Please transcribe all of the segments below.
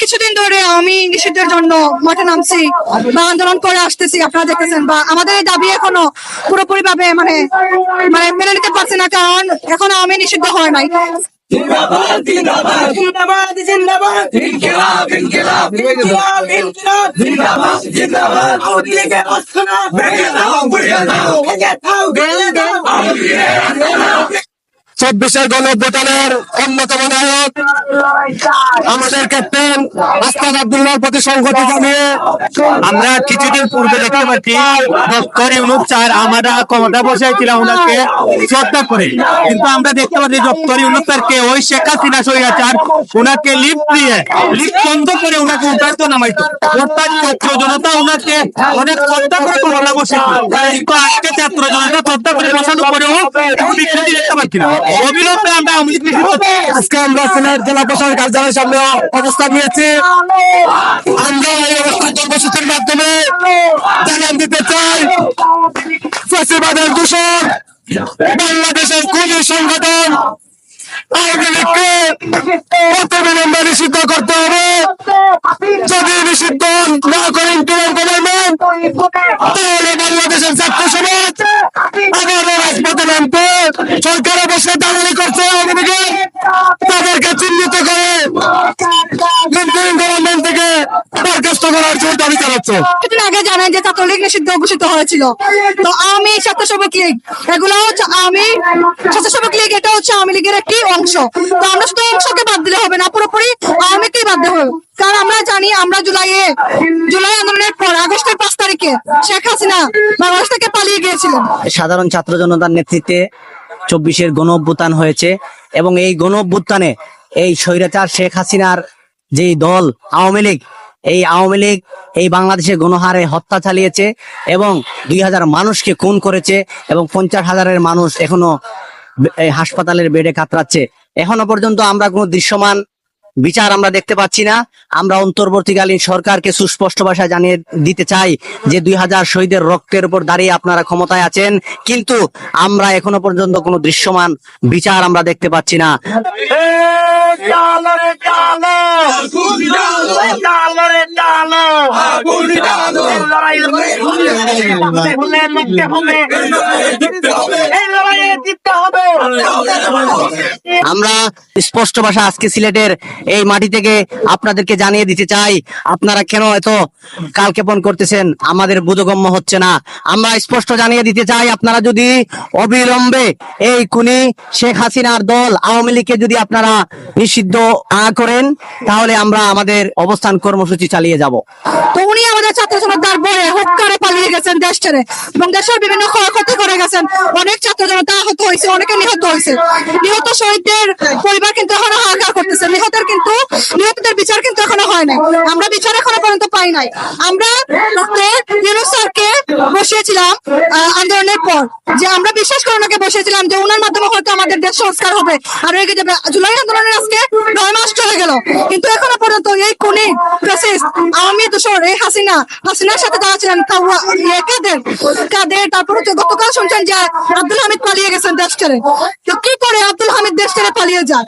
কিছুদিন ধরে আমি নিষিদ্ধের জন্য মাঠে নামছি বা আন্দোলন করে আসতেছি আপনারা দেখতেছেন বা আমাদের এই দাবি এখনও পুরোপুরি ভাবে মানে মানে মেনে নিতে পারছি না কারণ এখনও আমি নিষিদ্ধ হয় নাই। জিন্দাবাদ জিন্দাবাদ। জিন্দাবাদ জিন্দাবাদ। ইনকিলাব ইনকিলাব ইনকিলাব ইনকিলাব। জিন্দাবাদ জিন্দাবাদ। দাও দাও। দাও দাও। চব্বিশের গণ ভোটারের অন্যতম নায়ক। আমাদের ক্যাপ্টেন আস্তাদ আব্দুল্লাহর প্রতি সংহতি জানিয়ে আমরা কিছুদিন পূর্বে দেখতে পাচ্ছি, ডক্টর ইউনুস স্যার আমরা ক্ষমতা বসাইছিলাম ওনাকে শ্রদ্ধা করে। কিন্তু আমরা দেখতে পাচ্ছি ডক্টর ইউনুস স্যারকে ওই শেখ হাসিনা সৈয়াচার ওনাকে লিফট দিয়ে, লিফট বন্ধ করে ওনাকে উঠাইতো নামাইতো। অর্থাৎ ছাত্র জনতা ওনাকে অনেক শ্রদ্ধা করে ক্ষমতা বসেছিল কিন্তু আজকে ছাত্র জনতা শ্রদ্ধা করে বসানোর পরেও কোনো দেখতে পাচ্ছি না। অবিলম্বে আমরা আওয়ামী লীগ নিষিদ্ধ আজকে আমরা সিলেট জেলা প্রশাসন কার্যালয়ের সামনে অবস্থান নিয়েছি আমরা এই অবস্থান কর্মসূচির মাধ্যমে জানান দিতে চাই ফ্যাসিবাদের দূষণ বাংলাদেশের খুবই সংগঠন আওয়ামী লীগকে অতিবিলম্বে নিষিদ্ধ করতে হবে যদি নিষিদ্ধ না করেন তৃণমূল গভর্নমেন্ট তাহলে বাংলাদেশের ছাত্র সমাজ আমাদের রাজপথে নামতে সরকারে বসে দালালি করছে আওয়ামী লীগের তাদেরকে চিহ্নিত করে ইন্টারিম গভর্নমেন্ট থেকে বরখাস্ত করার জন্য দাবি চালাচ্ছে কিছুদিন আগে জানেন যে ছাত্রলীগ নিষিদ্ধ ঘোষিত হয়েছিল। তো আমি স্বেচ্ছাসেবক লীগ এগুলো হচ্ছে আমি স্বেচ্ছাসেবক লীগ এটা হচ্ছে আওয়ামী লীগের একটি অংশ। তো আমরা শুধু অংশকে বাদ দিলে হবে না পুরোপুরি আওয়ামীকেই বাদ দিতে হবে। কারণ আমরা জানি আমরা জুলাইয়ে জুলাই আন্দোলনের পর আগস্টের পাঁচ তারিখে শেখ হাসিনা বাংলাদেশ থেকে পালিয়ে গিয়েছিলেন। সাধারণ ছাত্র জনতার নেতৃত্বে চব্বিশের গণ অভ্যুত্থান হয়েছে এবং এই গণ অভ্যুত্থানে এই স্বৈরাচার শেখ হাসিনার যে দল আওয়ামী লীগ এই আওয়ামী লীগ এই বাংলাদেশে গণহারে হত্যা চালিয়েছে এবং দুই হাজার মানুষকে খুন করেছে এবং পঞ্চাশ হাজারের মানুষ এখনও হাসপাতালের বেডে কাতরাচ্ছে। এখনও পর্যন্ত আমরা কোনো দৃশ্যমান বিচার আমরা দেখতে পাচ্ছি না। আমরা অন্তর্বর্তীকালীন সরকারকে সুস্পষ্ট ভাষায় জানিয়ে দিতে চাই যে দুই হাজার শহীদের রক্তের উপর দাঁড়িয়ে আপনারা ক্ষমতায় আছেন, কিন্তু আমরা এখনও পর্যন্ত কোনো দৃশ্যমান বিচার আমরা দেখতে পাচ্ছি না। চালো রে আমরা স্পষ্ট ভাষা আজকে সিলেটের এই মাটি থেকে আপনাদেরকে জানিয়ে দিতে চাই, আপনারা কেন এত কালক্ষেপণ করতেছেন? আমাদের বোধগম্য হচ্ছে না। আমরা স্পষ্ট জানিয়ে দিতে চাই, আপনারা যদি অবিলম্বে এই খুনি শেখ হাসিনার দল আওয়ামী লীগকে যদি আপনারা নিষিদ্ধ করেন, তাহলে আমরা আমাদের অবস্থান কর্মসূচি চালিয়ে যাব। তো উনি আমাদের ছাত্র জনতার বয়ে হুক্কারে পালিয়ে গেছেন দেশ ছেড়ে। এবং দেশের বিভিন্ন ক্ষয়ক্ষতি করে গেছেন। অনেক ছাত্র জনতা আহত হয়েছে, অনেকে নিহত হয়েছে। নিহত শহীদদের পরিবার কিন্তু এখনও হাহাকার করতেছে। নিহতের কিন্তু, নিহতদের বিচার কিন্তু এখনও হয় নাই। আমরা বিচার এখনও পর্যন্ত পাই নাই। আমরা ডক্টর ইউনুস স্যারকে বসিয়েছিলাম আন্দোলনের পর। যে আমরা বিশ্বাস করে ওনাকে বসিয়েছিলাম যে ওনার মাধ্যমে হয়তো আমাদের দেশ সংস্কার হবে। আর এগিয়ে যাবে। জুলাই আন্দোলনের আজকে নয় মাস চলে গেল। কিন্তু এখনও পর্যন্ত এই কোনি আওয়ামী দোসর এই হাসিনা, হাসিনার সাথে যারা ছিলেন ইয়ে কাদের কাদের তারপর হচ্ছে গতকাল শুনছেন যে আব্দুল হামিদ পালিয়ে গেছেন দেশ ছেড়ে। তো কি করে আব্দুল হামিদ দেশ ছেড়ে পালিয়ে যান?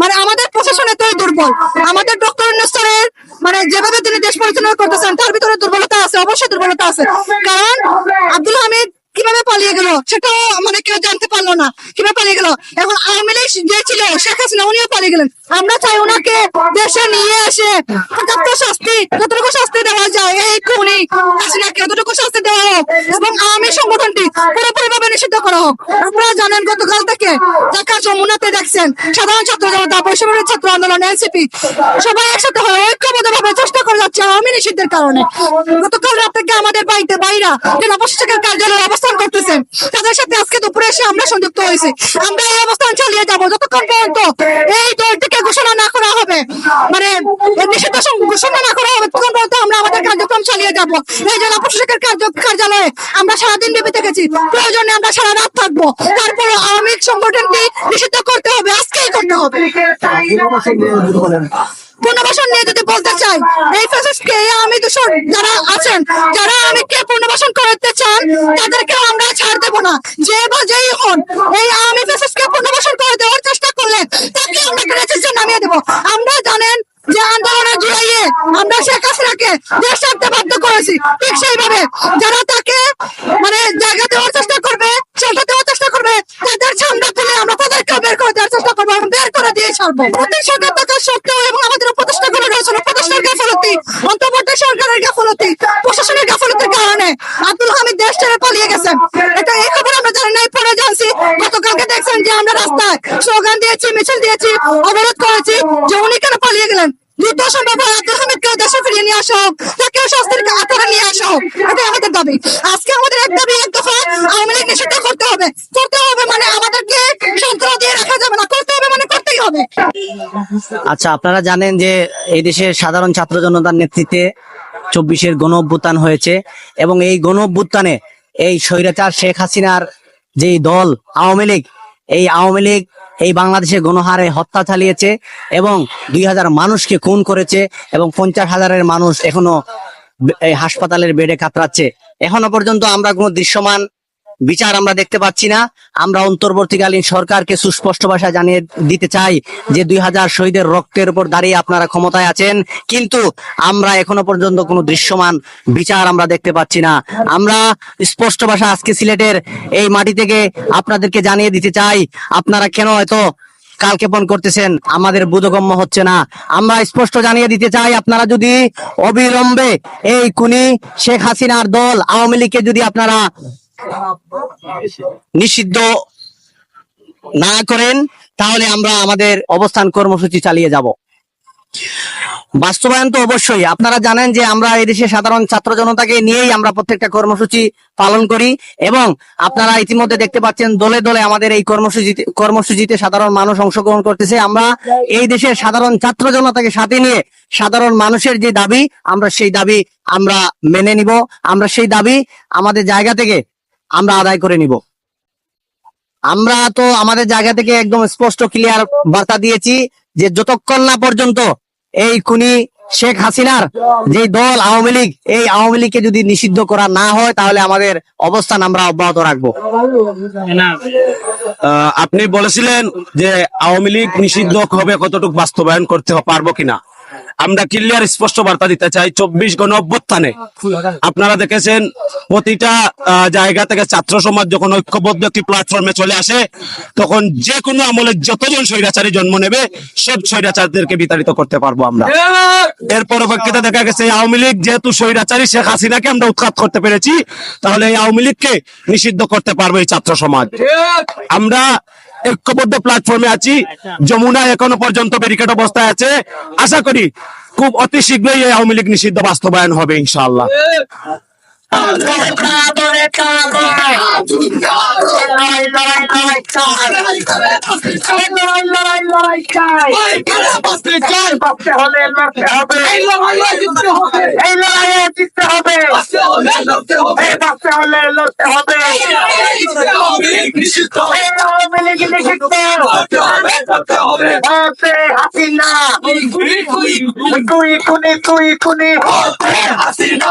মানে আমাদের প্রশাসন এতই দুর্বল। আমাদের ডক্টর ইউনুসের মানে যেভাবে তিনি দেশ পরিচালনা করতেছেন, তার ভিতরে দুর্বলতা আছে, অবশ্যই দুর্বলতা আছে। কারণ আব্দুল হামিদ কীভাবে পালিয়ে গেল সেটাও মানে কেউ জানতে পারল না। কীভাবে পালিয়ে গেল? এখন আওয়ামী লীগ যে ছিল, শেখ হাসিনা, উনিও পালিয়ে গেলেন। আমরা চাই ওনাকে দেশে নিয়ে এসে পর্যাপ্ত শাস্তি যতটুকু শাস্তি দেওয়া যায়। এই খুনি হাসিনাকে শাস্তি দেওয়া হোক এবং আওয়ামী সংগঠনটি পুরোপুরি ভাবে নিষিদ্ধ করা হোক। আপনারা জানেন, গতকাল থেকে ঢাকা যমুনাতে দেখছেন, সাধারণ ছাত্র জনতা বৈষম্যের ছাত্র আন্দোলন, এনসিপি, সবাই একসাথে হয়ে ঐক্যবদ্ধ ভাবে চেষ্টা করে যাচ্ছে আওয়ামী নিষিদ্ধের কারণে। গতকাল রাত থেকে আমাদের বাড়িতে বাইরা জেলা প্রশাসকের কার্যালয়ে অবস্থান করতেছেন। তাদের সাথে আজকে দুপুরে এসে আমরা সংযুক্ত হয়েছি। আমরা এই অবস্থান চালিয়ে যাব। যতক্ষণ পর্যন্ত এই দলটিকে ঘোষণা না করা হবে। মানে নিষিদ্ধ ঘোষণা না করা হবে ততক্ষণ পর্যন্ত আমরা আমাদের কার্যক্রম চালিয়ে যাব। এই জেলা প্রশাসকের কার্যালয়ে আমরা সারাদিন ডিবি থেকেছি প্রয়োজনে আমরা সারা রাত থাকব। তারপরে আওয়ামী সংগঠনকে নিষিদ্ধ করতে হবে, আজকেই করতে হবে। পুনর্বাসন নিয়ে যদি বলতে চাই, এই ফেসিসকে আমি দূষণ যারা আছেন, যারা আওয়ামীকে পুনর্বাসন করতে চান তাদেরকে আমরা ছাড় দেব না। যে বা যেই হন, এই আমি ফেসিসকে পুনর্বাসন করে দেওয়ার চেষ্টা করলে তাকে আমরা জানেন যে আন্দোলনের জুড়াইয়ে আমরা শেখ হাসিনাকে দেশ ছাড়তে বাধ্য করেছি। ঠিক সেইভাবে যারা তাকে মানে জায়গা দেওয়ার চেষ্টা করবে, সেটা দেওয়ার চেষ্টা করবে, তাদের সামনে তুলে আমরা তাদেরকে বের করে দেওয়ার চেষ্টা করব বের করে দিয়ে ছাড়বো। থাকা সত্ত্বেও এবং আমাদের করা গাফলতি, অন্তর্বর্তী সরকারের গাফলতি, প্রশাসনের গাফলতির কারণে আব্দুল হামিদ দেশ ছেড়ে পালিয়ে গেছেন। এটা এই খবর আমরা জানি পরে জানছি। গতকালকে দেখছেন যে আমরা রাস্তায় স্লোগান দিয়েছি, মিছিল দিয়েছি, অবরোধ করেছি যে উনি কেন পালিয়ে গেলেন সম্ভব হয় আব্দুল হামিদকে দেশে ফিরিয়ে নিয়ে আসা। হোক তাকেও শাস্তির আকারে নিয়ে আসা। এটাই আমাদের দাবি। আজকে আমাদের এক দাবি, এক দফা আওয়ামী লীগ নিষিদ্ধ করতে হবে। করতে হবে মানে আমাদেরকে সন্ত্রাস দিয়ে রাখা যাবে না। করতে হবে মানে করতেই হবে। আচ্ছা আপনারা জানেন যে এই দেশের সাধারণ ছাত্র জনতার নেতৃত্বে চব্বিশের গণ অভ্যুত্থান হয়েছে এবং এই গণ অভ্যুত্থানে এই স্বৈরাচার শেখ হাসিনার যে দল, আওয়ামী লীগ, এই আওয়ামী লীগ এই বাংলাদেশে গণহারে হত্যা চালিয়েছে এবং দুই হাজার মানুষকে খুন করেছে এবং পঞ্চাশ হাজারের মানুষ এখনও এই হাসপাতালের বেডে কাতরাচ্ছে। এখনও পর্যন্ত আমরা কোনো দৃশ্যমান বিচার আমরা দেখতে পাচ্ছি না। আমরা অন্তর্বর্তীকালীন সরকারকে সুস্পষ্ট ভাষায় জানিয়ে দিতে চাই যে দুই হাজার শহীদের রক্তের উপর দাঁড়িয়ে আপনারা ক্ষমতায় আছেন, কিন্তু আমরা এখনও পর্যন্ত কোনো দৃশ্যমান বিচার আমরা দেখতে পাচ্ছি না। আমরা স্পষ্ট ভাষা আজকে সিলেটের এই মাটি থেকে আপনাদেরকে জানিয়ে দিতে চাই, আপনারা কেন এত কালক্ষেপণ করতেছেন? আমাদের বোধগম্য হচ্ছে না। আমরা স্পষ্ট জানিয়ে দিতে চাই, আপনারা যদি অবিলম্বে এই কুনি শেখ হাসিনার দল আওয়ামী লীগকে যদি আপনারা নিষিদ্ধ না করেন, তাহলে আমরা আমাদের অবস্থান কর্মসূচি চালিয়ে যাব। বাস্তবায়ন তো অবশ্যই। আপনারা জানেন যে আমরা এই দেশে সাধারণ ছাত্র জনতাকে নিয়েই আমরা প্রত্যেকটা কর্মসূচি পালন করি এবং আপনারা ইতিমধ্যে দেখতে পাচ্ছেন দলে দলে আমাদের এই কর্মসূচিতে কর্মসূচিতে সাধারণ মানুষ অংশগ্রহণ করতেছে। আমরা এই দেশের সাধারণ ছাত্র জনতাকে সাথে নিয়ে সাধারণ মানুষের যে দাবি, আমরা সেই দাবি আমরা মেনে নিব। আমরা সেই দাবি আমাদের জায়গা থেকে আমরা আদায় করে নিব। আমরা তো আমাদের জায়গা থেকে একদম স্পষ্ট ক্লিয়ার বার্তা দিয়েছি যে যতক্ষণ না পর্যন্ত এই কুনি শেখ হাসিনার যে দল আওয়ামী লীগ, এই আওয়ামী লীগকে যদি নিষিদ্ধ করা না হয়, তাহলে আমাদের অবস্থান আমরা অব্যাহত রাখব। আপনি বলেছিলেন যে আওয়ামী লীগ নিষিদ্ধ হবে কতটুকু বাস্তবায়ন করতে পারব কিনা। আমরা ক্লিয়ার স্পষ্ট বার্তা দিতে চাই চব্বিশ গণ অভ্যুত্থানে। আপনারা দেখেছেন প্রতিটা জায়গা থেকে ছাত্র সমাজ যখন ঐক্যবদ্ধ একটি প্ল্যাটফর্মে চলে আসে, তখন যে কোনো আমলে যতজন স্বৈরাচারী জন্ম নেবে, সব স্বৈরাচারদেরকে বিতাড়িত করতে পারব আমরা। এর পরিপ্রেক্ষিতে দেখা গেছে আওয়ামী লীগ যেহেতু স্বৈরাচারী, শেখ হাসিনাকে আমরা উৎখাত করতে পেরেছি, তাহলে এই আওয়ামী লীগকে নিষিদ্ধ করতে পারবে এই ছাত্র সমাজ। আমরা ঐক্যবদ্ধ প্ল্যাটফর্মে আছি। যমুনা এখনও পর্যন্ত ব্যারিকেড অবস্থায় আছে। আশা করি খুব অতি শীঘ্রই এই আওয়ামী লীগ নিষিদ্ধ বাস্তবায়ন হবে, ইনশাআল্লাহ। হাসিনা তুই তুই তুই তুই হাসিনা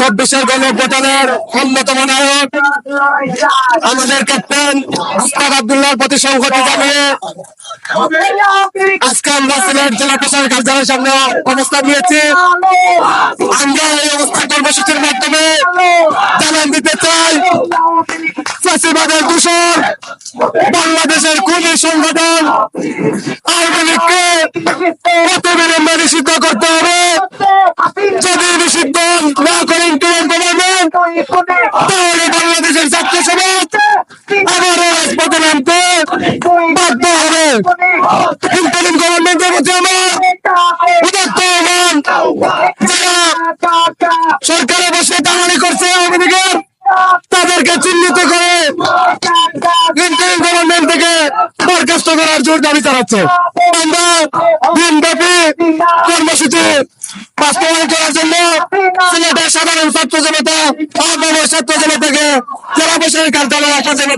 চব্বিশের গণ ভোটারের অন্যতম নায়ক। আমাদের ক্যাপ্টেন আস্তাক আব্দুল্লাহর প্রতি সংহতি জানিয়ে আজকে আমরা সিলেট জেলা প্রশাসন কার্যালয়ের সামনে অবস্থান নিয়েছি। আমরা এই অবস্থান কর্মসূচির মাধ্যমে জানান দিতে চাই ফাঁসিবাদের দূষণ, বাংলাদেশের খুনি সংগঠন, আওয়ামী লীগকে অতি বিলম্বে নিষিদ্ধ করতে হবে। যদি নিষিদ্ধ না বাংলাদেশের ছাত্র সমাজ আবারও বাধ্য হবে। গভর্নমেন্টের সরকারে বসে করছে তাদেরকে চিহ্নিত করে ইন্টারিম গভর্নমেন্ট থেকে বরখাস্ত করার জোর দাবি চালাচ্ছে আমরা দিনব্যাপী কর্মসূচি বাস্তবায়ন করার জন্য ছাত্র জনতা আগামী ছাত্র জনতাকে জেলা প্রশাসনের কার্যালয় আসার জন্য